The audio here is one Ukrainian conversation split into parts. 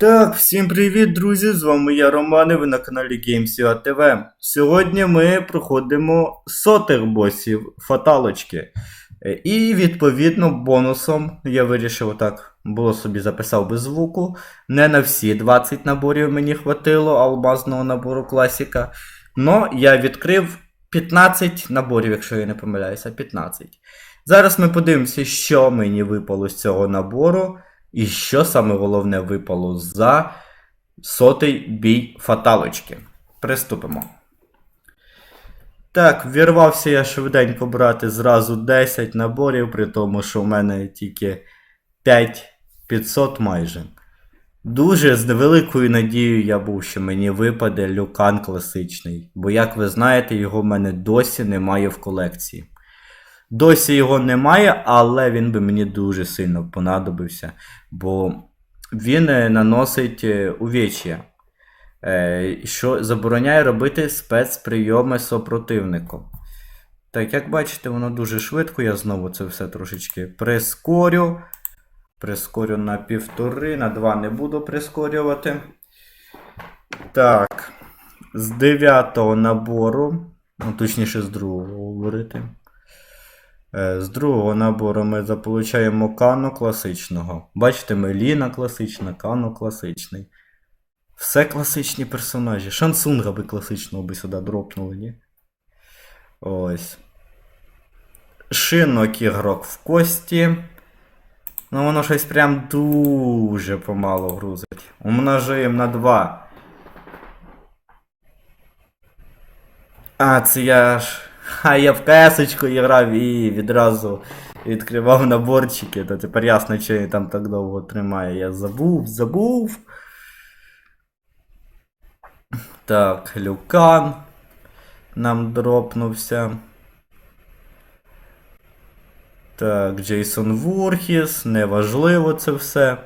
Так, всім привіт, друзі! З вами я Роман, і ви на каналі GameSIA TV. Сьогодні ми проходимо сотих босів фаталочки. Е, І відповідно бонусом я вирішив так, було собі записав без звуку. Не на всі 20 наборів мені хватило алмазного набору класіка. Но я відкрив 15 наборів, якщо я не помиляюся, 15. Зараз ми подивимося, що мені випало з цього набору. І що саме головне випало за сотий бій фаталочки. Приступимо. Так, вірвався я швиденько брати зразу 10 наборів, при тому, що в мене тільки 5500 майже. Дуже з невеликою надією я був, що мені випаде люкан класичний, бо, як ви знаєте, його в мене досі немає в колекції. Досі його немає, але він би мені дуже сильно понадобився, бо він е, наносить е, увеч'я, е, що забороняє робити спецприйоми супротивнику. Так, як бачите, воно дуже швидко, я знову це все трошечки прискорю. Прискорю на півтори, на два не буду прискорювати. Так, з дев'ятого набору, ну точніше з другого говорити. Е, З другого набору ми заполучаємо Кано класичного. Бачите, Меліна класична, Кано класичний. Все класичні персонажі. Шансунга би класичного би сюди дропнули, ні? Ось. Шинок ігрок в кості. Ну, воно щось прям дуже помало грузить. Умножуємо на 2. А, це я ж. А я в кесочку грав і відразу відкривав наборчики, то тепер ясно, що він там так довго тримає. Я забув, забув. Так, Люкан нам дропнувся. Так, Джейсон Вурхіс, неважливо це все.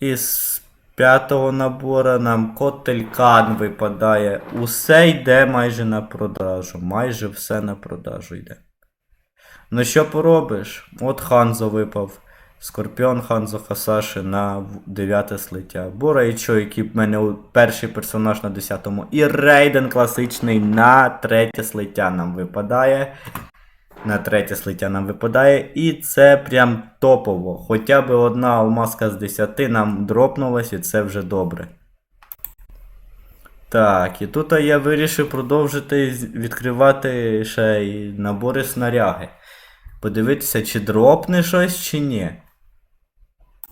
Із п'ятого набора нам Котелькан випадає. Усе йде майже на продажу. Майже все на продажу йде. Ну що поробиш? От Ханзо випав. Скорпіон Ханзо Хасаши на 9 слиття. Борайчо, який в мене перший персонаж на 10-му. І Рейден класичний на третє слиття нам випадає. На третє слиття нам випадає. І це прям топово. Хоча б одна алмазка з 10 нам дропнулась, і це вже добре. Так, і тут я вирішив продовжити відкривати ще й набори снаряги. Подивитися, чи дропне щось, чи ні.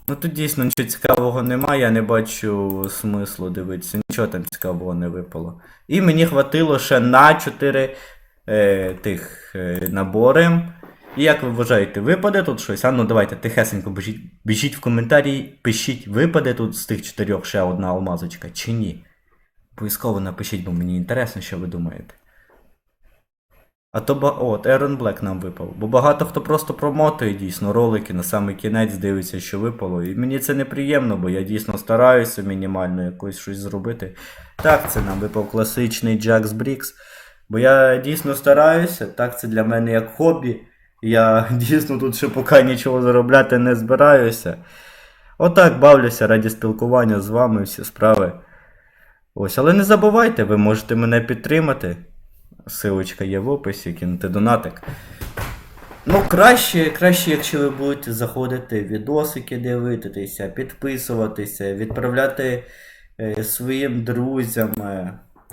Ну тут дійсно нічого цікавого немає, я не бачу смислу дивитися, нічого там цікавого не випало. І мені хватило ще на 4 е, тих е, набори. І як ви вважаєте, випаде тут щось? А ну давайте тихесенько біжіть, біжіть в коментарі, пишіть, випаде тут з тих чотирьох ще одна алмазочка чи ні. Обов'язково напишіть, бо мені інтересно, що ви думаєте. А то ба... От, Ерон Блек нам випав. Бо багато хто просто промотує дійсно ролики на самий кінець, дивиться, що випало. І мені це неприємно, бо я дійсно стараюся мінімально якось щось зробити. Так, це нам випав класичний Джакс Брікс. Бо я дійсно стараюся, так це для мене як хобі. Я дійсно тут ще поки нічого заробляти не збираюся. Отак бавлюся раді спілкування з вами, всі справи. Ось, але не забувайте, ви можете мене підтримати. Силочка є в описі, кинути донатик. Ну, краще, краще, якщо ви будете заходити, відосики дивитися, підписуватися, відправляти е, своїм друзям, е,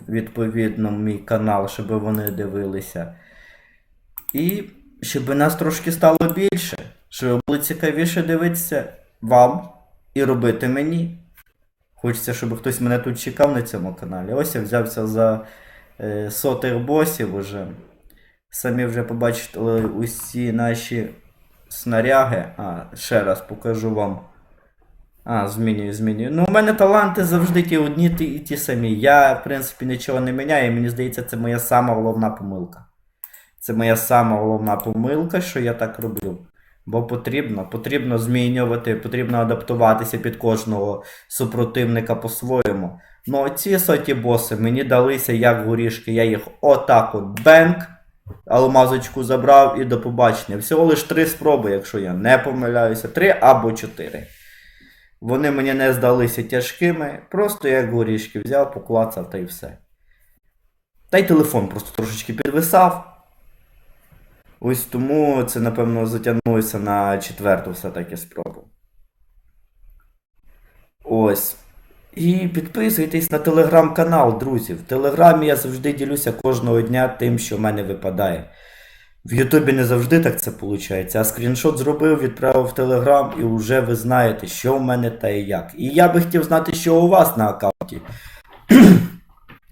відповідно, мій канал, щоб вони дивилися. І щоб нас трошки стало більше, щоб було цікавіше дивитися вам і робити мені. Хочеться, щоб хтось мене тут чекав на цьому каналі. Ось я взявся за е, сотих босів уже. Самі вже побачили усі наші снаряги. А, ще раз покажу вам. А, змінюю, змінюю. Ну, у мене таланти завжди ті одні ті, і ті самі. Я, в принципі, нічого не міняю, і мені здається, це моя сама головна помилка. Це моя сама головна помилка, що я так роблю. Бо потрібно, потрібно змінювати, потрібно адаптуватися під кожного супротивника по-своєму. Ну, ці соті боси мені далися як горішки, я їх отак от бенк, алмазочку забрав і до побачення. Всього лиш три спроби, якщо я не помиляюся, три або чотири. Вони мені не здалися тяжкими, просто як горішки взяв, поклацав та й все. Та й телефон просто трошечки підвисав. Ось тому це, напевно, затягнулося на четверту все-таки спробу. Ось. І підписуйтесь на телеграм-канал, друзі. В телеграмі я завжди ділюся кожного дня тим, що в мене випадає. В Ютубі не завжди так це виходить, а скріншот зробив, відправив в Телеграм, і вже ви знаєте, що в мене та і як. І я би хотів знати, що у вас на аккаунті.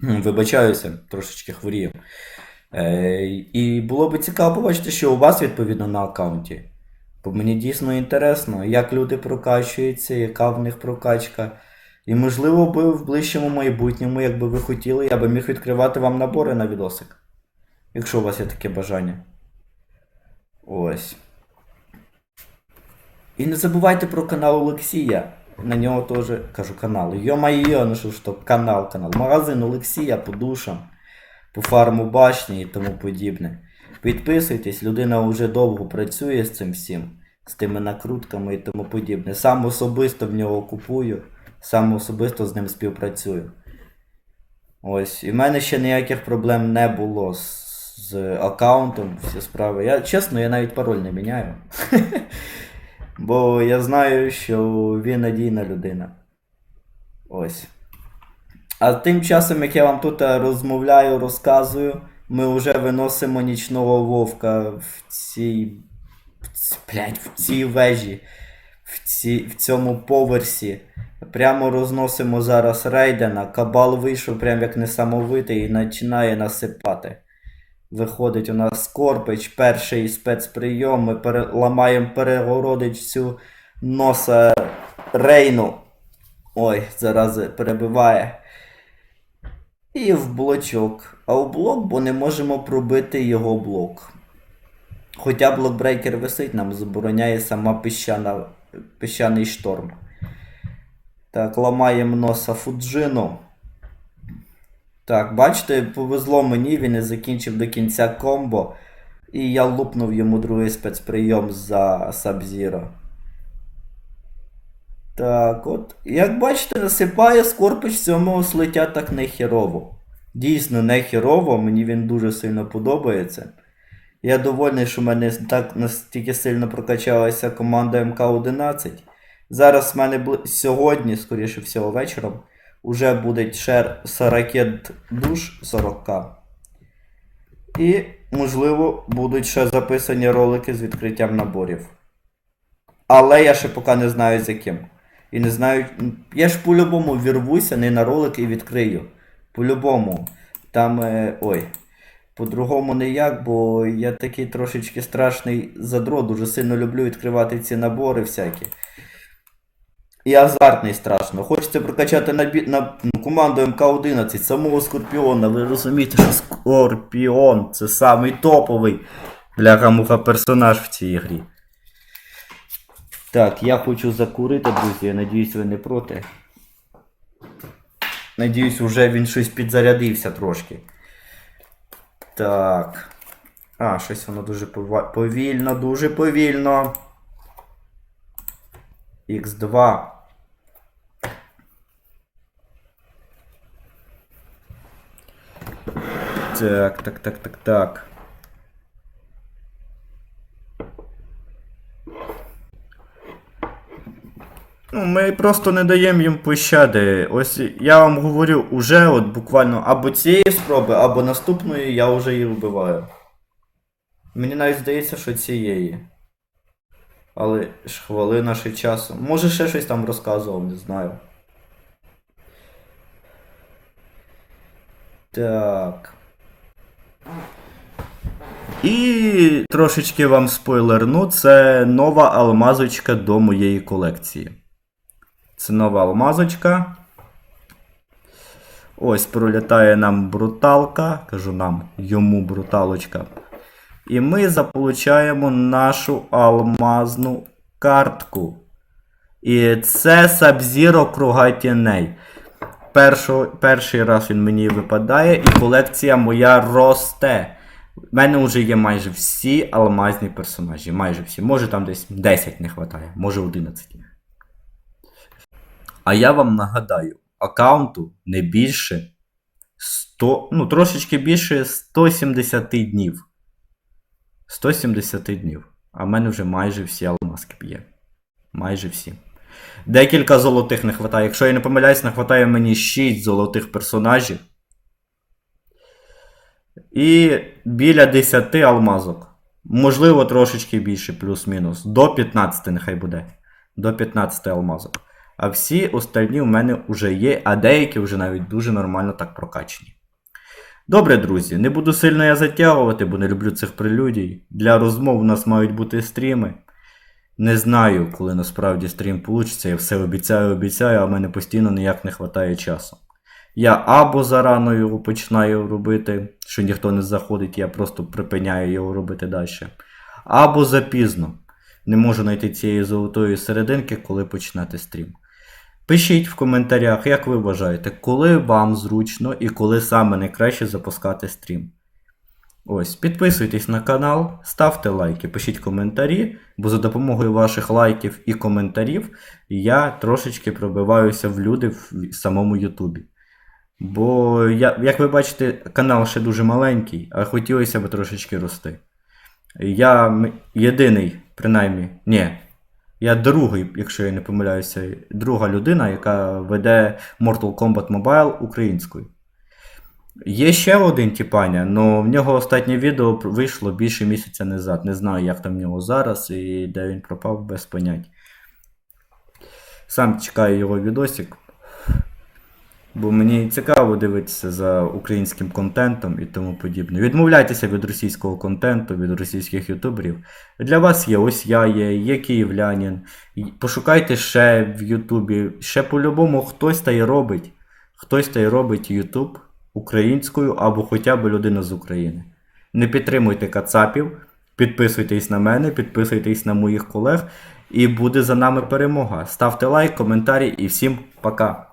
Вибачаюся, трошечки хворію. Е, і було би цікаво побачити, що у вас відповідно на аккаунті. Бо мені дійсно інтересно, як люди прокачуються, яка в них прокачка. І можливо би в ближчому майбутньому, якби ви хотіли, я би міг відкривати вам набори на відосик. Якщо у вас є таке бажання. Ось. І не забувайте про канал Олексія. На нього теж кажу канал. Йо-майо, ну що ж то, канал, канал. Магазин Олексія по душам, по фарму башні і тому подібне. Підписуйтесь, людина вже довго працює з цим всім, з тими накрутками і тому подібне. Сам особисто в нього купую, сам особисто з ним співпрацюю. Ось, і в мене ще ніяких проблем не було з, з аккаунтом, всі справи. Я чесно, я навіть пароль не міняю. Бо я знаю, що він надійна людина. Ось. А тим часом, як я вам тут е, розмовляю, розказую, ми вже виносимо нічного вовка в цій. блядь, в цій вежі, в, ці, в цьому поверсі. Прямо розносимо зараз рейдена. Кабал вийшов прям як несамовитий і починає насипати. Виходить у нас Скорпич, перший спецприйом. Ми пере... ламаємо перегородицю носа Рейну. Ой, зараз перебиває. І в блочок. А в блок, бо не можемо пробити його блок. Хоча блокбрейкер висить, нам забороняє сама піщана, піщаний шторм. Так, ламаємо носа Фуджину. Так, бачите, повезло мені, він не закінчив до кінця комбо. І я лупнув йому другий спецприйом за Сабзіро. Так, от. Як бачите, насипає Скорпич цьому слиття так не хірово. Дійсно, не хірово, мені він дуже сильно подобається. Я довольний, що в мене так настільки сильно прокачалася команда МК-11. Зараз в мене сьогодні, скоріше всього, вечором, уже буде с- ракет душ 40к. І, можливо, будуть ще записані ролики з відкриттям наборів. Але я ще поки не знаю з яким. І не знаю. Я ж по-любому вірвуся не на ролик і відкрию. По-любому. Там. Е, ой. По-другому ніяк, бо я такий трошечки страшний задрот, дуже сильно люблю відкривати ці набори всякі. І азартний страшно. Хочеться прокачати набі... на ну, команду МК-11, самого Скорпіона. Ви розумієте, що Скорпіон це самий топовий бляха-муха персонаж в цій грі. Так, я хочу закурити, друзі, я надіюсь, ви не проти. Надіюсь, вже він щось підзарядився трошки. Так. А, щось воно дуже повільно, дуже повільно. Х2. Так, так, так, так, так. Ну, ми просто не даємо їм пощади. Ось я вам говорю, уже от буквально або цієї спроби, або наступної я вже її вбиваю. Мені навіть здається, що цієї. Але ж хвилина ще часу. Може ще щось там розказував, не знаю. Так. І трошечки вам спойлерну, це нова алмазочка до моєї колекції. Це нова алмазочка. Ось пролітає нам бруталка. Кажу нам, йому бруталочка. І ми заполучаємо нашу алмазну картку. І це Sub-Zero Круга тіней. Першо, перший раз він мені випадає, і колекція моя росте. У мене вже є майже всі алмазні персонажі. Майже всі. Може там десь 10 не вистачає, може 11. А я вам нагадаю, аккаунту не більше 100, ну трошечки більше 170 днів. 170 днів. А в мене вже майже всі алмазки є. Майже всі. Декілька золотих не вистачає. Якщо я не помиляюсь, не вистачає мені 6 золотих персонажів. І біля 10 алмазок. Можливо, трошечки більше, плюс-мінус. До 15 нехай буде. До 15 алмазок. А всі остальні у мене вже є, а деякі вже навіть дуже нормально так прокачені. Добре, друзі, не буду сильно я затягувати, бо не люблю цих прелюдій. Для розмов у нас мають бути стріми. Не знаю, коли насправді стрім вийде. Я все обіцяю, обіцяю, а мене постійно ніяк не вистачає часу. Я або зарано його починаю робити, що ніхто не заходить, я просто припиняю його робити далі. Або запізно. Не можу знайти цієї золотої серединки, коли починати стрім. Пишіть в коментарях, як ви вважаєте, коли вам зручно і коли саме найкраще запускати стрім. Ось, підписуйтесь на канал, ставте лайки, пишіть коментарі, бо за допомогою ваших лайків і коментарів я трошечки пробиваюся в люди в самому Ютубі. Бо, я, як ви бачите, канал ще дуже маленький, а хотілося б трошечки рости. Я єдиний, принаймні, ні, я другий, якщо я не помиляюся, друга людина, яка веде Mortal Kombat Mobile українською. Є ще один тіпаня, але в нього останнє відео вийшло більше місяця назад. Не знаю, як там в нього зараз і де він пропав без понять. Сам чекаю його відосик. Бо мені цікаво дивитися за українським контентом і тому подібне. Відмовляйтеся від російського контенту, від російських ютуберів. Для вас є ось я є, є київлянин. Пошукайте ще в Ютубі. Ще по-любому хтось та й робить. Хтось та й робить Ютуб українською або хоча б людина з України. Не підтримуйте кацапів, підписуйтесь на мене, підписуйтесь на моїх колег, і буде за нами перемога. Ставте лайк, коментарі і всім пока!